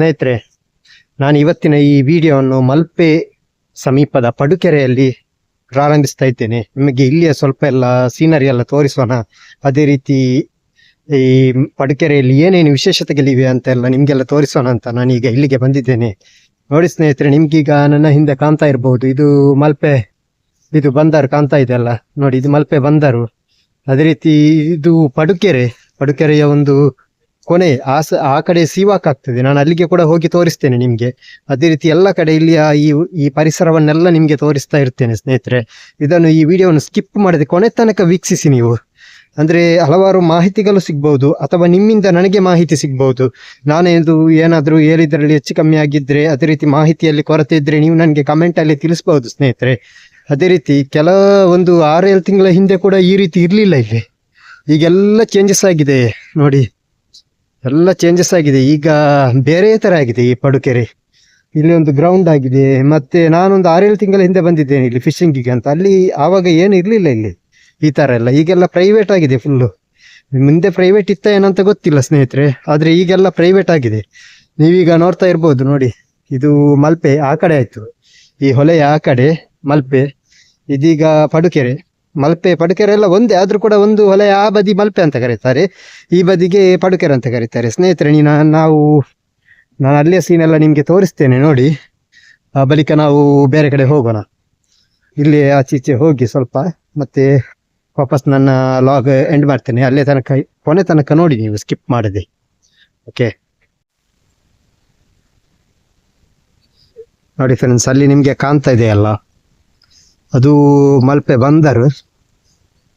ಸ್ನೇಹಿತರೆ, ನಾನು ಇವತ್ತಿನ ಈ ವಿಡಿಯೋವನ್ನು ಮಲ್ಪೆ ಸಮೀಪದ ಪಡುಕೆರೆಯಲ್ಲಿ ಪ್ರಾರಂಭಿಸ್ತಾ ಇದ್ದೇನೆ. ನಿಮಗೆ ಇಲ್ಲಿಯ ಸ್ವಲ್ಪ ಎಲ್ಲ ಸೀನರಿ ಎಲ್ಲ ತೋರಿಸೋಣ. ಅದೇ ರೀತಿ ಈ ಪಡುಕೆರೆಯಲ್ಲಿ ಏನೇನು ವಿಶೇಷತೆಗಳಿವೆ ಅಂತ ಎಲ್ಲ ನಿಮಗೆಲ್ಲ ತೋರಿಸೋಣ ಅಂತ ನಾನು ಈಗ ಇಲ್ಲಿಗೆ ಬಂದಿದ್ದೇನೆ. ನೋಡಿ ಸ್ನೇಹಿತರೆ, ನಿಮ್ಗೀಗ ನನ್ನ ಹಿಂದೆ ಕಾಣ್ತಾ ಇರಬಹುದು ಇದು ಮಲ್ಪೆ, ಇದು ಬಂದರು ಕಾಣ್ತಾ ಇದೆ ಅಲ್ಲ? ನೋಡಿ, ಇದು ಮಲ್ಪೆ ಬಂದರು. ಅದೇ ರೀತಿ ಇದು ಪಡುಕೆರೆ. ಪಡುಕೆರೆಯ ಒಂದು ಕೊನೆ ಆ ಸ, ಆ ಕಡೆ ಸೀವಾಕ್ ಆಗ್ತದೆ. ನಾನು ಅಲ್ಲಿಗೆ ಕೂಡ ಹೋಗಿ ತೋರಿಸ್ತೇನೆ ನಿಮ್ಗೆ. ಅದೇ ರೀತಿ ಎಲ್ಲ ಕಡೆ ಇಲ್ಲಿ ಈ ಈ ಪರಿಸರವನ್ನೆಲ್ಲ ನಿಮ್ಗೆ ತೋರಿಸ್ತಾ ಇರ್ತೇನೆ ಸ್ನೇಹಿತರೆ. ಇದನ್ನು ಈ ವಿಡಿಯೋವನ್ನು ಸ್ಕಿಪ್ ಮಾಡದೆ ಕೊನೆ ತನಕ ವೀಕ್ಷಿಸಿ ನೀವು. ಅಂದ್ರೆ ಹಲವಾರು ಮಾಹಿತಿಗಳು ಸಿಗ್ಬಹುದು ಅಥವಾ ನಿಮ್ಮಿಂದ ನನಗೆ ಮಾಹಿತಿ ಸಿಗ್ಬಹುದು ನಾನೇದು ಏನಾದರೂ ಹೇಳಿದ್ರಲ್ಲಿ ಹೆಚ್ಚು ಕಮ್ಮಿ ಆಗಿದ್ರೆ, ಅದೇ ರೀತಿ ಮಾಹಿತಿಯಲ್ಲಿ ಕೊರತೆ ಇದ್ರೆ ನೀವು ನನಗೆ ಕಮೆಂಟ್ ಅಲ್ಲಿ ತಿಳಿಸಬಹುದು ಸ್ನೇಹಿತರೆ. ಅದೇ ರೀತಿ ಕೆಲ ಒಂದು ಆರೇಳು ತಿಂಗಳ ಹಿಂದೆ ಕೂಡ ಈ ರೀತಿ ಇರಲಿಲ್ಲ ಇಲ್ಲಿ. ಈಗೆಲ್ಲ ಚೇಂಜಸ್ ಆಗಿದೆ. ನೋಡಿ. ಎಲ್ಲ ಚೇಂಜಸ್ ಆಗಿದೆ. ಈಗ ಬೇರೆ ತರ ಆಗಿದೆ ಈ ಪಡುಕೆರೆ. ಇಲ್ಲಿ ಒಂದು ಗ್ರೌಂಡ್ ಆಗಿದೆ. ಮತ್ತೆ ನಾನೊಂದು ಆರೇಳು ತಿಂಗಳ ಹಿಂದೆ ಬಂದಿದ್ದೇನೆ ಇಲ್ಲಿ ಫಿಶಿಂಗಿಗೆ ಅಂತ. ಅಲ್ಲಿ ಆವಾಗ ಏನು ಇರಲಿಲ್ಲ ಇಲ್ಲಿ ಈ ತರ ಎಲ್ಲ. ಈಗೆಲ್ಲ ಪ್ರೈವೇಟ್ ಆಗಿದೆ ಫುಲ್ಲು ಮುಂದೆ ಪ್ರೈವೇಟ್ ಇತ್ತ ಏನಂತ ಗೊತ್ತಿಲ್ಲ ಸ್ನೇಹಿತರೆ. ಆದ್ರೆ ಈಗೆಲ್ಲ ಪ್ರೈವೇಟ್ ಆಗಿದೆ. ನೀವೀಗ ನೋಡ್ತಾ ಇರ್ಬೋದು ನೋಡಿ. ಇದು ಮಲ್ಪೆ. ಆ ಕಡೆ ಆಯಿತು. ಈ ಹೊಲೆಯ ಆ ಕಡೆ ಮಲ್ಪೆ. ಇದೀಗ ಪಡುಕೆರೆ. ಮಲ್ಪೆ ಪಡುಕೆರೆ ಎಲ್ಲ ಒಂದೇ, ಆದ್ರೂ ಕೂಡ ಒಂದು ಹೊಲೆಯ ಆ ಬದಿ ಮಲ್ಪೆ ಅಂತ ಕರೀತಾರೆ. ಈ ಬದಿಗೆ ಪಡುಕೆರೆ ಅಂತ ಕರೀತಾರೆ. ಸ್ನೇಹಿತರೆ, ನೀನು ನಾವು, ನಾನು ಅಲ್ಲಿಯ ಸೀನ್ ಎಲ್ಲ ನಿಮಗೆ ತೋರಿಸ್ತೇನೆ, ನೋಡಿ. ಬಳಿಕ ನಾವು ಬೇರೆ ಕಡೆ ಹೋಗೋಣ. ಇಲ್ಲಿ ಆಚೀಚೆ ಹೋಗಿ ಸ್ವಲ್ಪ, ಮತ್ತೆ ವಾಪಸ್ ನನ್ನ ಲಾಗ್ ಎಂಡ್ ಮಾಡ್ತೇನೆ. ಅಲ್ಲೇ ತನಕ, ಕೊನೆ ತನಕ ನೋಡಿ ನೀವು ಸ್ಕಿಪ್ ಮಾಡದೆ. ಓಕೆ ನೋಡಿ ಫ್ರೆಂಡ್ಸ್ ಅಲ್ಲಿ ನಿಮಗೆ ಕಾಣ್ತಾ ಇದೆಯಲ್ಲ? ಅದು ಮಲ್ಪೆ ಬಂದರು.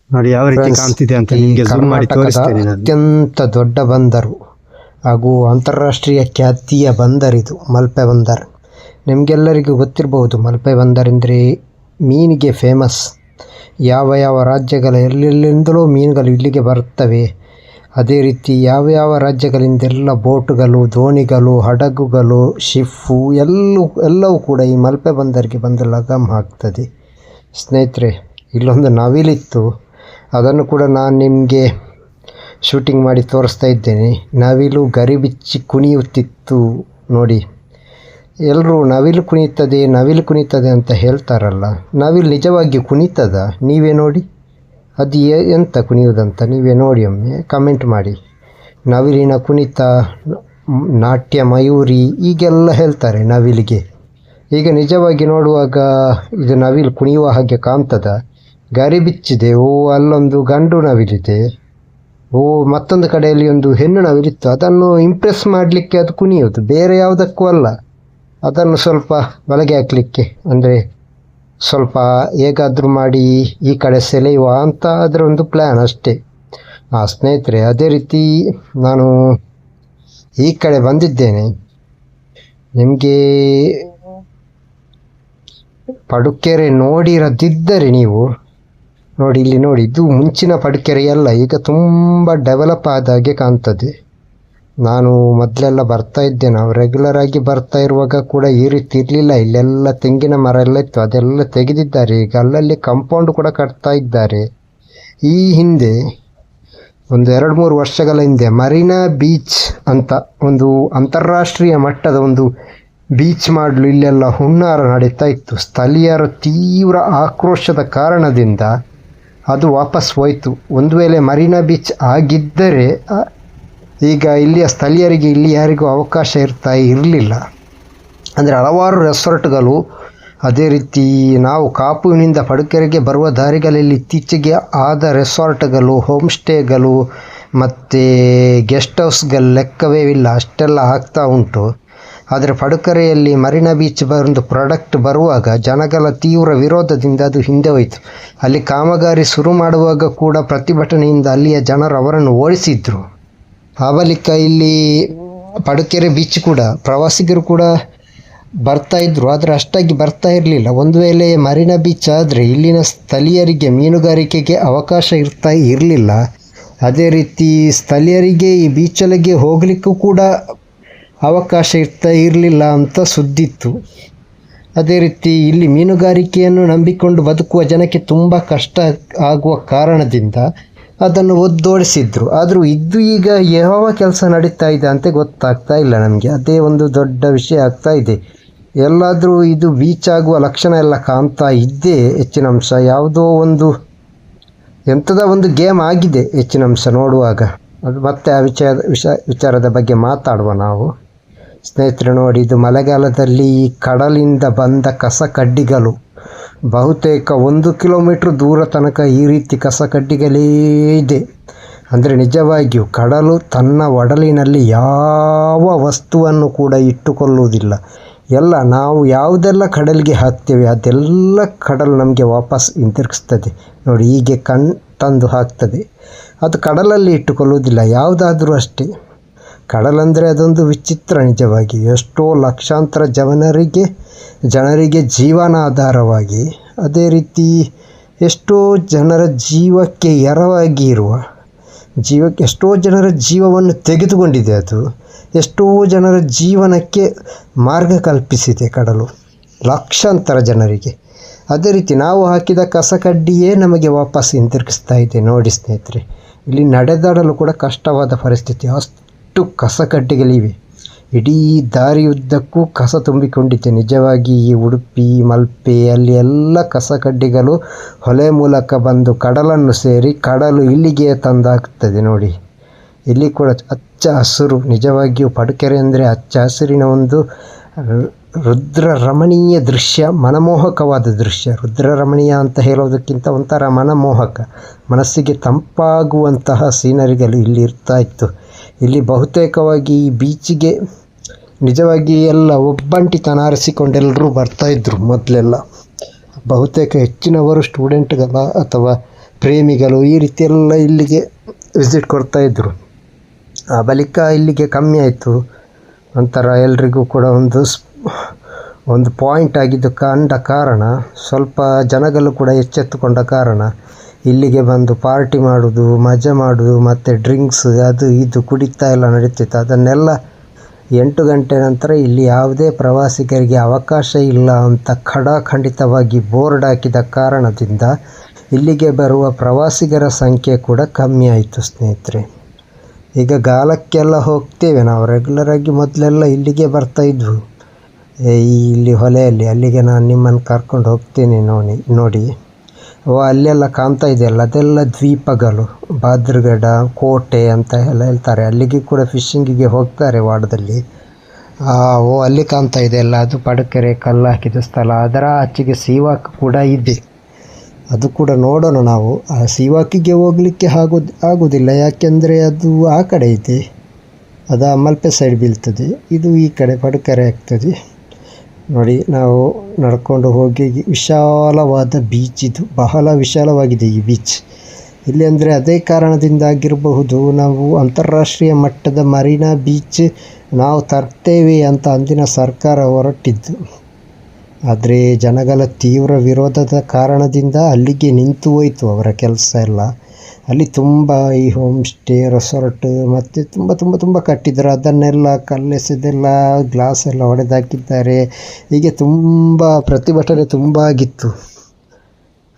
ನೋಡಿ ಯಾವ ರೀತಿ ಕಾಣ್ತಿದೆ ಅಂತ ನಿಮಗೆ ಜೂಮ್ ಮಾಡಿ ತೋರಿಸ್ತೇನೆ ಅತ್ಯಂತ ದೊಡ್ಡ ಬಂದರು ಹಾಗೂ ಅಂತಾರಾಷ್ಟ್ರೀಯ ಖ್ಯಾತಿಯ ಇದು ಮಲ್ಪೆ ಬಂದರ್. ನಿಮಗೆಲ್ಲರಿಗೂ ಗೊತ್ತಿರಬಹುದು ಮಲ್ಪೆ ಬಂದರ್ ಅಂದರೆ ಮೀನಿಗೆ ಫೇಮಸ್ ಯಾವ ಯಾವ ರಾಜ್ಯಗಳ ಎಲ್ಲೆಲ್ಲಿಂದಲೂ ಮೀನುಗಳು ಇಲ್ಲಿಗೆ ಬರುತ್ತವೆ. ಅದೇ ರೀತಿ ಯಾವ ಯಾವ ರಾಜ್ಯಗಳಿಂದೆಲ್ಲ ಬೋಟುಗಳು ದೋಣಿಗಳು ಹಡಗುಗಳು ಶಿಫ್ಫು ಎಲ್ಲೂ ಎಲ್ಲವೂ ಕೂಡ ಈ ಮಲ್ಪೆ ಬಂದರಿಗೆ ಬಂದು ಲಗಮ್ ಹಾಕ್ತದೆ. ಸ್ನೇಹಿತರೆ, ಇಲ್ಲೊಂದು ನವಿಲಿತ್ತು. ಅದನ್ನು ಕೂಡ ನಾನು ನಿಮಗೆ ಶೂಟಿಂಗ್ ಮಾಡಿ ತೋರಿಸ್ತಾ ಇದ್ದೇನೆ. ನವಿಲು ಗರಿ ಬಿಚ್ಚಿ ಕುಣಿಯುತ್ತಿತ್ತು ನೋಡಿ. ಎಲ್ಲರೂ ನವಿಲು ಕುಣಿತದೆ ನವಿಲು ಕುಣಿತದೆ ಅಂತ ಹೇಳ್ತಾರಲ್ಲ. ನವಿಲು ನಿಜವಾಗಿ ಕುಣಿತದ? ನೀವೇ ನೋಡಿ. ಅದು ಎಂತ ಕುಣಿಯುವುದಂತ ನೀವೇ ನೋಡಿ ಒಮ್ಮೆ ಕಮೆಂಟ್ ಮಾಡಿ. ನವಿಲಿನ ಕುಣಿತ ನಾಟ್ಯ, ಮಯೂರಿ, ಈಗೆಲ್ಲ ಹೇಳ್ತಾರೆ ನವಿಲಿಗೆ. ಈಗ ನಿಜವಾಗಿ ನೋಡುವಾಗ ಇದು ನವಿಲು ಕುಣಿಯುವ ಹಾಗೆ ಕಾಣ್ತದ. ಗರಿ ಬಿಚ್ಚಿದೆ. ಓ, ಅಲ್ಲೊಂದು ಗಂಡು ನವಿಲಿದೆ. ಓ, ಮತ್ತೊಂದು ಕಡೆಯಲ್ಲಿ ಒಂದು ಹೆಣ್ಣು ನವಿಲಿತ್ತು. ಅದನ್ನು ಇಂಪ್ರೆಸ್ ಮಾಡಲಿಕ್ಕೆ ಅದು ಕುಣಿಯೋದು ಬೇರೆ ಯಾವುದಕ್ಕೂ ಅಲ್ಲ. ಅದನ್ನು ಸ್ವಲ್ಪ ಒಳಗೆ ಹಾಕಲಿಕ್ಕೆ. ಅಂದರೆ ಸ್ವಲ್ಪ ಹೇಗಾದರೂ ಮಾಡಿ ಈ ಕಡೆ ಸೆಳೆಯುವ ಅಂತ ಅದರ ಒಂದು ಪ್ಲ್ಯಾನ್ ಅಷ್ಟೇ. ಆ ಸ್ನೇಹಿತರೆ, ಅದೇ ರೀತಿ ನಾನು ಈ ಕಡೆ ಬಂದಿದ್ದೇನೆ. ನಿಮಗೆ ಪಡುಕೆರೆ ನೋಡಿರದಿದ್ದರೆ ನೀವು, ನೋಡಿ ಇಲ್ಲಿ ನೋಡಿ, ಇದು ಮುಂಚಿನ ಪಡುಕೆರೆ ಎಲ್ಲ ಈಗ ತುಂಬ ಡೆವಲಪ್ ಆದ ಹಾಗೆ ಕಾಣ್ತದೆ. ನಾನು ಮೊದಲೆಲ್ಲ ಬರ್ತಾ ಇದ್ದೆ, ನಾವು ರೆಗ್ಯುಲರ್ ಆಗಿ ಬರ್ತಾ ಇರುವಾಗ ಕೂಡ ಈ ರೀತಿ ಇರಲಿಲ್ಲ, ಇಲ್ಲೆಲ್ಲ ತೆಂಗಿನ ಮರ ಎಲ್ಲ ಇತ್ತು, ಅದೆಲ್ಲ ತೆಗೆದಿದ್ದಾರೆ, ಈಗ ಅಲ್ಲಲ್ಲಿ ಕಂಪೌಂಡ್ ಕೂಡ ಕಟ್ತಾ ಇದ್ದಾರೆ. ಈ ಹಿಂದೆ, ಒಂದು ಎರಡು ಮೂರು ವರ್ಷಗಳ ಹಿಂದೆ ಮರೀನಾ ಬೀಚ್ ಅಂತ ಒಂದು ಅಂತಾರಾಷ್ಟ್ರೀಯ ಮಟ್ಟದ ಒಂದು ಬೀಚ್ ಮಾಡಲು ಇಲ್ಲೆಲ್ಲ ಹುನ್ನಾರ ನಡೀತಾ ಇತ್ತು. ಸ್ಥಳೀಯರ ತೀವ್ರ ಆಕ್ರೋಶದ ಕಾರಣದಿಂದ ಅದು ವಾಪಸ್ ಹೋಯಿತು. ಒಂದು ವೇಳೆ ಮರೀನಾ ಬೀಚ್ ಆಗಿದ್ದರೆ ಈಗ ಇಲ್ಲಿಯ ಸ್ಥಳೀಯರಿಗೆ ಇಲ್ಲಿ ಯಾರಿಗೂ ಅವಕಾಶ ಇರ್ತಾ ಇರಲಿಲ್ಲ. ಅಂದರೆ ಹಲವಾರು ರೆಸಾರ್ಟ್ಗಳು ಅದೇ ರೀತಿ ನಾವು ಕಾಪುವಿನಿಂದ ಪಡುಕೆರೆಗೆ ಬರುವ ದಾರಿಗಳಲ್ಲಿ ಇತ್ತೀಚೆಗೆ ಆದ ರೆಸಾರ್ಟ್ಗಳು ಹೋಮ್ ಸ್ಟೇಗಳು ಮತ್ತು ಗೆಸ್ಟ್ ಹೌಸ್ಗಳು ಲೆಕ್ಕವೇ ಇಲ್ಲ. ಅಷ್ಟೆಲ್ಲ ಆಗ್ತಾ ಉಂಟು. ಆದರೆ ಪಡುಕೆರೆಯಲ್ಲಿ ಮರೀನಾ ಬೀಚ್ ಒಂದು ಪ್ರಾಡಕ್ಟ್ ಬರುವಾಗ ಜನಗಳ ತೀವ್ರ ವಿರೋಧದಿಂದ ಅದು ಹಿಂದೆ ಹೋಯಿತು. ಅಲ್ಲಿ ಕಾಮಗಾರಿ ಶುರು ಮಾಡುವಾಗ ಕೂಡ ಪ್ರತಿಭಟನೆಯಿಂದ ಅಲ್ಲಿಯ ಜನರು ಅವರನ್ನು ಓಡಿಸಿದ್ರು. ಆ ಬಳಿಕ ಇಲ್ಲಿ ಪಡುಕೆರೆ ಬೀಚ್ ಕೂಡ ಪ್ರವಾಸಿಗರು ಕೂಡ ಬರ್ತಾ ಇದ್ರು. ಆದರೆ ಅಷ್ಟಾಗಿ ಬರ್ತಾ ಇರಲಿಲ್ಲ. ಒಂದು ವೇಳೆ ಮರೀನಾ ಬೀಚ್ ಆದರೆ ಇಲ್ಲಿನ ಸ್ಥಳೀಯರಿಗೆ ಮೀನುಗಾರಿಕೆಗೆ ಅವಕಾಶ ಇರ್ತಾ ಇರಲಿಲ್ಲ. ಅದೇ ರೀತಿ ಸ್ಥಳೀಯರಿಗೆ ಈ ಬೀಚಲಿಗೆ ಹೋಗಲಿಕ್ಕೂ ಕೂಡ ಅವಕಾಶ ಇರ್ತಾ, ಇರಲಿಲ್ಲ ಅಂತ ಸುದ್ದಿತ್ತು. ಅದೇ ರೀತಿ ಇಲ್ಲಿ ಮೀನುಗಾರಿಕೆಯನ್ನು ನಂಬಿಕೊಂಡು ಬದುಕುವ ಜನಕ್ಕೆ ತುಂಬ ಕಷ್ಟ ಆಗುವ ಕಾರಣದಿಂದ ಅದನ್ನು ಒದ್ದೋಡಿಸಿದ್ರು. ಆದರೂ ಇದು ಈಗ ಯಾವ ಕೆಲಸ ನಡೀತಾ ಇದೆ ಅಂತ ಗೊತ್ತಾಗ್ತಾ ಇಲ್ಲ ನಮಗೆ. ಅದೇ ಒಂದು ದೊಡ್ಡ ವಿಷಯ ಆಗ್ತಾ ಇದೆ. ಎಲ್ಲಾದರೂ ಇದು ಬೀಚ್ ಆಗುವ ಲಕ್ಷಣ ಎಲ್ಲ ಕಾಣ್ತಾ ಇದ್ದೇ ಹೆಚ್ಚಿನ ಅಂಶ. ಯಾವುದೋ ಒಂದು ಎಂಥದ ಒಂದು ಗೇಮ್ ಆಗಿದೆ ಹೆಚ್ಚಿನ ಅಂಶ ನೋಡುವಾಗ. ಅದು ಮತ್ತೆ ಆ ವಿಚಾರ, ವಿಷ, ವಿಚಾರದ ಬಗ್ಗೆ ಮಾತಾಡುವ ನಾವು. ಸ್ನೇಹಿತರೆ ನೋಡಿ, ಇದು ಮಳೆಗಾಲದಲ್ಲಿ ಈ ಕಡಲಿಂದ ಬಂದ ಕಸ ಕಡ್ಡಿಗಳು ಬಹುತೇಕ ಒಂದು ಕಿಲೋಮೀಟ್ರ್ ದೂರ ತನಕ ಈ ರೀತಿ ಕಸ ಕಡ್ಡಿಗಳೇ ಇದೆ. ಅಂದರೆ ನಿಜವಾಗಿಯೂ ಕಡಲು ತನ್ನ ಒಡಲಿನಲ್ಲಿ ಯಾವ ವಸ್ತುವನ್ನು ಕೂಡ ಇಟ್ಟುಕೊಳ್ಳುವುದಿಲ್ಲ. ಎಲ್ಲ ನಾವು ಯಾವುದೆಲ್ಲ ಕಡಲಿಗೆ ಹಾಕ್ತೇವೆ, ಅದೆಲ್ಲ ಕಡಲು ನಮಗೆ ವಾಪಸ್ ಹಿಂತಿರುಗಿಸ್ತದೆ. ನೋಡಿ, ಹೀಗೆ ಕಣ್ ತಂದು ಹಾಕ್ತದೆ. ಅದು ಕಡಲಲ್ಲಿ ಇಟ್ಟುಕೊಳ್ಳುವುದಿಲ್ಲ, ಯಾವುದಾದರೂ ಅಷ್ಟೇ. ಕಡಲಂದರೆ ಅದೊಂದು ವಿಚಿತ್ರ ನಿಜವಾಗಿ. ಎಷ್ಟೋ ಲಕ್ಷಾಂತರ ಜನರಿಗೆ ಜನರಿಗೆ ಜೀವನಾಧಾರವಾಗಿ, ಅದೇ ರೀತಿ ಎಷ್ಟೋ ಜನರ ಜೀವಕ್ಕೆ ಎರವಾಗಿ ಇರುವ, ಜೀವಕ್ಕೆ ಎಷ್ಟೋ ಜನರ ಜೀವವನ್ನು ತೆಗೆದುಕೊಂಡಿದೆ ಅದು, ಎಷ್ಟೋ ಜನರ ಜೀವನಕ್ಕೆ ಮಾರ್ಗ ಕಲ್ಪಿಸಿದೆ ಕಡಲು, ಲಕ್ಷಾಂತರ ಜನರಿಗೆ. ಅದೇ ರೀತಿ ನಾವು ಹಾಕಿದ ಕಸ ಕಡ್ಡಿಯೇ ನಮಗೆ ವಾಪಸ್ ಹಿಂತಿರುಗಿಸ್ತಾ ಇದೆ ನೋಡಿ ಸ್ನೇಹಿತರೆ. ಇಲ್ಲಿ ನಡೆದಾಡಲು ಕೂಡ ಕಷ್ಟವಾದ ಪರಿಸ್ಥಿತಿ. ಅಷ್ಟು ಕಸ ಕಡ್ಡಿಗಳಿವೆ ಇಡೀ ದಾರಿಯುದ್ದಕ್ಕೂ ಕಸ ತುಂಬಿಕೊಂಡಿದೆ ನಿಜವಾಗಿ ಈ ಉಡುಪಿ, ಮಲ್ಪೆ ಅಲ್ಲಿ ಎಲ್ಲ ಕಸಕಡ್ಡಿಗಳು ಹೊಲೆ ಮೂಲಕ ಬಂದು ಕಡಲನ್ನು ಸೇರಿ ಕಡಲು ಇಲ್ಲಿಗೆ ತಂದಾಗ್ತದೆ ನೋಡಿ. ಇಲ್ಲಿ ಕೂಡ ಹಚ್ಚ ಹಸಿರು, ನಿಜವಾಗಿಯೂ ಪಡುಕೆರೆ ಅಂದರೆ ಹಚ್ಚ ಹಸಿರಿನ ಒಂದು ರುದ್ರ ರಮಣೀಯ ದೃಶ್ಯ, ಮನಮೋಹಕವಾದ ದೃಶ್ಯ. ರುದ್ರ ರಮಣೀಯ ಅಂತ ಹೇಳೋದಕ್ಕಿಂತ ಒಂಥರ ಮನಮೋಹಕ. ಮನಸ್ಸಿಗೆ ತಂಪಾಗುವಂತಹ ಸೀನರಿಗಳು ಇಲ್ಲಿ ಇರ್ತಾ ಇತ್ತು. ಇಲ್ಲಿ ಬಹುತೇಕವಾಗಿ ಈ ಬೀಚಿಗೆ ನಿಜವಾಗಿ ಎಲ್ಲ ಒಬ್ಬಂಟಿತನ ಆರಿಸಿಕೊಂಡು ಎಲ್ಲರೂ ಬರ್ತಾಯಿದ್ರು ಮೊದಲೆಲ್ಲ. ಬಹುತೇಕ ಹೆಚ್ಚಿನವರು ಸ್ಟೂಡೆಂಟ್ಗಳ ಅಥವಾ ಪ್ರೇಮಿಗಳು ಈ ರೀತಿಯೆಲ್ಲ ಇಲ್ಲಿಗೆ ವಿಸಿಟ್ ಕೊಡ್ತಾಯಿದ್ರು ಆ ಬಳಿಕ ಇಲ್ಲಿಗೆ ಕಮ್ಮಿ ಆಯಿತು. ಒಂಥರ ಎಲ್ರಿಗೂ ಕೂಡ ಒಂದು ಒಂದು ಪಾಯಿಂಟ್ ಆಗಿದ್ದು ಕಂಡ ಕಾರಣ. ಸ್ವಲ್ಪ ಜನಗಳು ಕೂಡ ಎಚ್ಚೆತ್ತುಕೊಂಡ ಕಾರಣ. ಇಲ್ಲಿಗೆ ಬಂದು ಪಾರ್ಟಿ ಮಾಡೋದು ಮಜಾ ಮಾಡೋದು ಮತ್ತು ಡ್ರಿಂಕ್ಸ್ ಅದು ಇದು ಕುಡಿತಾ ಎಲ್ಲ ನಡೀತಿತ್ತು. ಅದನ್ನೆಲ್ಲ ಎಂಟು ಗಂಟೆ ನಂತರ ಇಲ್ಲಿ ಯಾವುದೇ ಪ್ರವಾಸಿಗರಿಗೆ ಅವಕಾಶ ಇಲ್ಲ ಅಂತ ಖಡಾಖಂಡಿತವಾಗಿ ಬೋರ್ಡ್ ಹಾಕಿದ ಕಾರಣದಿಂದ ಇಲ್ಲಿಗೆ ಬರುವ ಪ್ರವಾಸಿಗರ ಸಂಖ್ಯೆ ಕೂಡ ಕಮ್ಮಿ ಆಯಿತು ಸ್ನೇಹಿತರೆ. ಈಗ ಗಾಲಕ್ಕೆಲ್ಲ ಹೋಗ್ತೇವೆ ನಾವು. ರೆಗ್ಯುಲರಾಗಿ ಮೊದಲೆಲ್ಲ ಇಲ್ಲಿಗೆ ಬರ್ತಾ ಇದ್ವು. ಏ, ಈ ಇಲ್ಲಿ ಹೊಲೆಯಲ್ಲಿ ಅಲ್ಲಿಗೆ ನಾನು ನಿಮ್ಮನ್ನು ಕರ್ಕೊಂಡು ಹೋಗ್ತೀನಿ ನೋಡಿ ನೋಡಿ. ಓ ಅಲ್ಲೆಲ್ಲ ಕಾಣ್ತಾ ಇದೆಯಲ್ಲ ಅದೆಲ್ಲ ದ್ವೀಪಗಳು ಭದ್ರಗಡ ಕೋಟೆ ಅಂತ ಎಲ್ಲ ಹೇಳ್ತಾರೆ. ಅಲ್ಲಿಗೆ ಕೂಡ ಫಿಶಿಂಗಿಗೆ ಹೋಗ್ತಾರೆ ವಾಡದಲ್ಲಿ. ಆ, ಓ ಅಲ್ಲಿ ಕಾಣ್ತಾ ಇದೆ ಅಲ್ಲ ಅದು ಪಡಕೆರೆ ಕಲ್ಲು ಹಾಕಿದ ಸ್ಥಳ. ಅದರ ಆಚೆಗೆ ಸೀವಾಕ್ ಕೂಡ ಇದೆ. ಅದು ಕೂಡ ನೋಡೋಣ ನಾವು. ಆ ಸೀವಾಕಿಗೆ ಹೋಗಲಿಕ್ಕೆ ಆಗೋದು ಆಗೋದಿಲ್ಲ. ಯಾಕೆಂದರೆ ಅದು ಆ ಕಡೆ ಇದೆ. ಅದು ಮಲ್ಪೆ ಸೈಡ್ ಬೀಳ್ತದೆ. ಇದು ಈ ಕಡೆ ಪಡಕೆರೆ ಆಗ್ತದೆ. ನೋಡಿ, ನಾವು ನಡ್ಕೊಂಡು ಹೋಗಿ ವಿಶಾಲವಾದ ಬೀಚ್ ಇದು. ಬಹಳ ವಿಶಾಲವಾಗಿದೆ ಈ ಬೀಚ್ ಇಲ್ಲಿ ಅಂದರೆ ಅದೇ ಕಾರಣದಿಂದಾಗಿರಬಹುದು, ನಾವು ಅಂತಾರಾಷ್ಟ್ರೀಯ ಮಟ್ಟದ ಮರೀನಾ ಬೀಚ್ ನಾವು ತರ್ತೇವೆ ಅಂತ ಅಂದಿನ ಸರ್ಕಾರ ಹೊರಟಿದ್ದು. ಆದರೆ ಜನಗಳ ತೀವ್ರ ವಿರೋಧದ ಕಾರಣದಿಂದ ಅಲ್ಲಿಗೆ ನಿಂತು ಹೋಯಿತು ಅವರ ಕೆಲಸ ಎಲ್ಲ. ಅಲ್ಲಿ ತುಂಬ ಈ ಹೋಮ್ ಸ್ಟೇ ರೆಸಾರ್ಟ್ ಮತ್ತು ತುಂಬ ತುಂಬ ತುಂಬ ಕಟ್ಟಿದ್ದಾರೆ ಅದನ್ನೆಲ್ಲ ಕಲ್ಲೆಸೆದೆಲ್ಲ ಗ್ಲಾಸ್ ಎಲ್ಲ ಹೊಡೆದಾಕಿದ್ದಾರೆ ಹೀಗೆ ತುಂಬ ಪ್ರತಿಭಟನೆ ತುಂಬ ಆಗಿತ್ತು.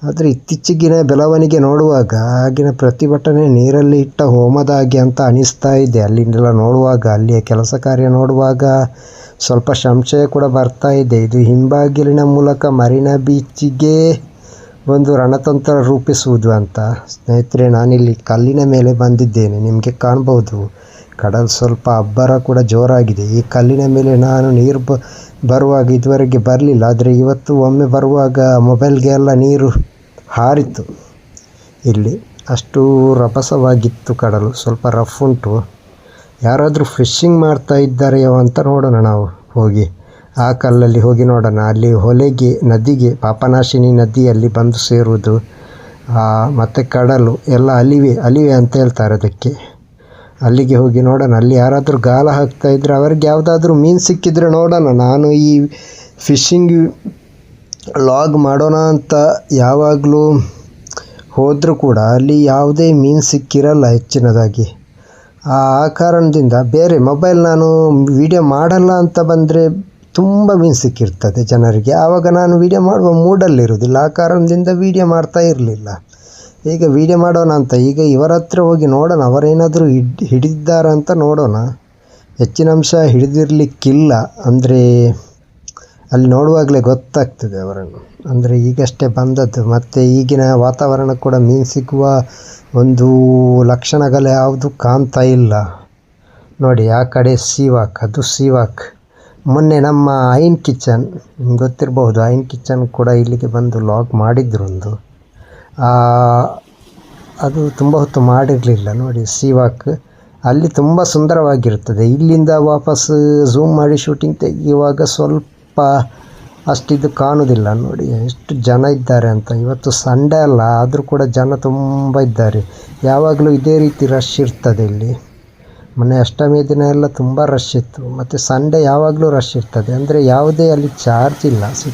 ಆದರೆ ಇತ್ತೀಚೆಗಿನ ಬೆಳವಣಿಗೆ ನೋಡುವಾಗ, ಆಗಿನ ಪ್ರತಿಭಟನೆ ನೀರಲ್ಲಿ ಇಟ್ಟ ಹೋಮದಾಗಿ ಅಂತ ಅನಿಸ್ತಾ ಇದೆ. ಅಲ್ಲಿಂದೆಲ್ಲ ನೋಡುವಾಗ, ಅಲ್ಲಿಯ ಕೆಲಸ ಕಾರ್ಯ ನೋಡುವಾಗ ಸ್ವಲ್ಪ ಸಂಶಯ ಕೂಡ ಬರ್ತಾ ಇದೆ. ಇದು ಹಿಂಬಾಗಿಲಿನ ಮೂಲಕ ಮರೀನಾ ಬೀಚಿಗೆ ಒಂದು ರಣತಂತ್ರ ರೂಪಿಸುವುದು ಅಂತ. ಸ್ನೇಹಿತರೆ, ನಾನಿಲ್ಲಿ ಕಲ್ಲಿನ ಮೇಲೆ ಬಂದಿದ್ದೇನೆ. ನಿಮಗೆ ಕಾಣ್ಬೋದು. ಕಡಲ್ ಸ್ವಲ್ಪ ಅಬ್ಬರ ಕೂಡ ಜೋರಾಗಿದೆ. ಈ ಕಲ್ಲಿನ ಮೇಲೆ ನಾನು ನೀರು ಬ, ಬರುವಾಗ ಇದುವರೆಗೆ ಬರಲಿಲ್ಲ. ಆದರೆ ಇವತ್ತು ಒಮ್ಮೆ ಬರುವಾಗ ಮೊಬೈಲ್ಗೆ ಎಲ್ಲ ನೀರು ಹಾರಿತು ಇಲ್ಲಿ ಅಷ್ಟು ರಭಸವಾಗಿತ್ತು ಕಡಲು. ಸ್ವಲ್ಪ ರಫ್ ಉಂಟು. ಯಾರಾದರೂ ಫಿಶಿಂಗ್ ಮಾಡ್ತಾ ಇದ್ದಾರೆಯೋ ಅಂತ ನೋಡೋಣ ನಾವು ಹೋಗಿ. ಆ ಕಲ್ಲಲ್ಲಿ ಹೋಗಿ ನೋಡೋಣ. ಅಲ್ಲಿ ಹೊಲೆಗೆ ನದಿಗೆ, ಪಾಪನಾಶಿನಿ ನದಿಯಲ್ಲಿ ಬಂದು ಸೇರುವುದು ಮತ್ತು ಕಡಲು ಎಲ್ಲ ಅಲಿವೆ ಅಲಿವೆ ಅಂತ ಹೇಳ್ತಾರೆ ಅದಕ್ಕೆ. ಅಲ್ಲಿಗೆ ಹೋಗಿ ನೋಡೋಣ. ಅಲ್ಲಿ ಯಾರಾದರೂ ಗಾಲ ಹಾಕ್ತಾ ಇದ್ದರೆ ಅವರಿಗೆ ಯಾವುದಾದ್ರೂ ಮೀನು ಸಿಕ್ಕಿದರೆ ನೋಡೋಣ. ನಾನು ಈ ಫಿಶಿಂಗ್ ಲಾಗ್ ಮಾಡೋಣ ಅಂತ ಯಾವಾಗಲೂ ಹೋದರೂ ಕೂಡ ಅಲ್ಲಿ ಯಾವುದೇ ಮೀನು ಸಿಕ್ಕಿರಲ್ಲ ಹೆಚ್ಚಿನದಾಗಿ. ಆ ಕಾರಣದಿಂದ ಬೇರೆ, ಮೊಬೈಲ್ ನಾನು ವಿಡಿಯೋ ಮಾಡಲ್ಲ ಅಂತ ಬಂದರೆ ತುಂಬ ಮೀನು ಸಿಕ್ಕಿರ್ತದೆ ಜನರಿಗೆ. ಆವಾಗ ನಾನು ವೀಡಿಯೋ ಮಾಡುವ ಮೂಡಲ್ಲಿರೋದಿಲ್ಲ ಆ ಕಾರಣದಿಂದ ವಿಡಿಯೋ ಮಾಡ್ತಾ ಇರಲಿಲ್ಲ. ಈಗ ವಿಡಿಯೋ ಮಾಡೋಣ ಅಂತ, ಈಗ ಇವರ ಹತ್ರ ಹೋಗಿ ನೋಡೋಣ. ಅವರೇನಾದರೂ ಹಿಡ್, ಹಿಡಿದಿದ್ದಾರ ಅಂತ ನೋಡೋಣ. ಹೆಚ್ಚಿನ ಅಂಶ ಹಿಡಿದಿರಲಿಕ್ಕಿಲ್ಲ. ಅಂದರೆ ಅಲ್ಲಿ ನೋಡುವಾಗಲೇ ಗೊತ್ತಾಗ್ತದೆ ಅವರನ್ನು. ಅಂದರೆ ಈಗಷ್ಟೇ ಬಂದದ್ದು. ಮತ್ತು ಈಗಿನ ವಾತಾವರಣ ಕೂಡ ಮೀನು ಸಿಗುವ ಒಂದು ಲಕ್ಷಣಗಳು ಯಾವುದು ಕಾಣ್ತಾ ಇಲ್ಲ. ನೋಡಿ, ಆ ಕಡೆ ಸೀವಾಕ್, ಅದು ಸೀವಾಕ್. ಮೊನ್ನೆ ನಮ್ಮ ಐನ್ ಕಿಚನ್ ಗೊತ್ತಿರಬಹುದು ಐನ್ ಕಿಚನ್ ಕೂಡ ಇಲ್ಲಿಗೆ ಬಂದು ಲಾಗ್ ಮಾಡಿದ್ರೊಂದು ಅದು ತುಂಬ ಹೊತ್ತು ಮಾಡಿರಲಿಲ್ಲ, ನೋಡಿ ಸೀವಾಕ್ ಅಲ್ಲಿ ತುಂಬ ಸುಂದರವಾಗಿರುತ್ತದೆ. ಇಲ್ಲಿಂದ ವಾಪಸ್ ಝೂಮ್ ಮಾಡಿ ಶೂಟಿಂಗ್ ತೆಗೆಯುವಾಗ ಸ್ವಲ್ಪ ಅಷ್ಟಿದ್ದು ಕಾಣೋದಿಲ್ಲ, ನೋಡಿ, ಎಷ್ಟು ಜನ ಇದ್ದಾರೆ ಅಂತ. ಇವತ್ತು ಸಂಡೇ ಅಲ್ಲ, ಆದರೂ ಕೂಡ ಜನ ತುಂಬ ಇದ್ದಾರೆ. ಯಾವಾಗಲೂ ಇದೇ ರೀತಿ ರಶ್ ಇರ್ತದೆ ಇಲ್ಲಿ. ಮೊನ್ನೆ ಅಷ್ಟಮಿ ದಿನ ಎಲ್ಲ ತುಂಬ ರಶ್ ಇತ್ತು. ಮತ್ತು ಸಂಡೇ ಯಾವಾಗಲೂ ರಶ್ ಇರ್ತದೆ. ಅಂದರೆ ಯಾವುದೇ ಅಲ್ಲಿ ಚಾರ್ಜ್ ಇಲ್ಲ. ಸಿ